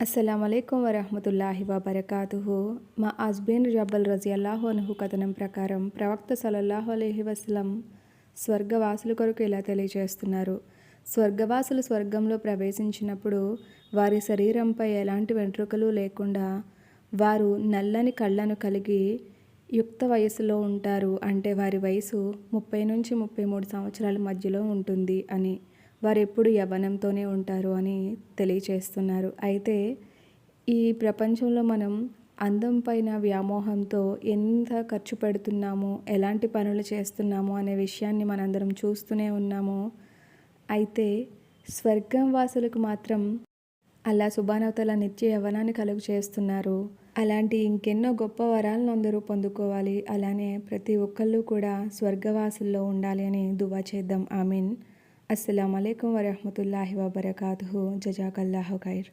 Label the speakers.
Speaker 1: అస్సలం వరహమతుల్లాహి వబర్కాతుహు. మా అజ్బీన్ జబల్ రజియల్లాహు అనుహు కథనం ప్రకారం ప్రవక్త సలల్లాహు అలహి వసలం స్వర్గవాసుల కొరకు ఇలా తెలియజేస్తున్నారు. స్వర్గవాసులు స్వర్గంలో ప్రవేశించినప్పుడు వారి శరీరంపై ఎలాంటి వెంట్రుకలు లేకుండా వారు నల్లని కళ్ళను కలిగి యుక్త వయసులో ఉంటారు. అంటే వారి వయసు ముప్పై నుంచి ముప్పై మూడు సంవత్సరాల మధ్యలో ఉంటుంది అని. వారు ఎప్పుడు యవ్వనంతోనే ఉంటారు అని తెలియచేస్తున్నారు. అయితే ఈ ప్రపంచంలో మనం అందం పైన వ్యామోహంతో ఎంత ఖర్చు పెడుతున్నాము ఎలాంటి పనులు చేస్తున్నాము అనే విషయాన్ని మనందరం చూస్తూనే ఉన్నాము అయితే స్వర్గం వాసులకు మాత్రం అలా శుభానవతల నిత్య యవ్వనాన్ని కలుగు చేస్తున్నారు. అలాంటి ఇంకెన్నో గొప్ప వరాలను అందరూ పొందుకోవాలి. అలానే ప్రతి ఒక్కళ్ళు కూడా స్వర్గవాసుల్లో ఉండాలి అని దువా చేద్దాం. I mean السلام علیکم ورحمۃ اللہ وبرکاتہ۔ جزاک اللہ خیر۔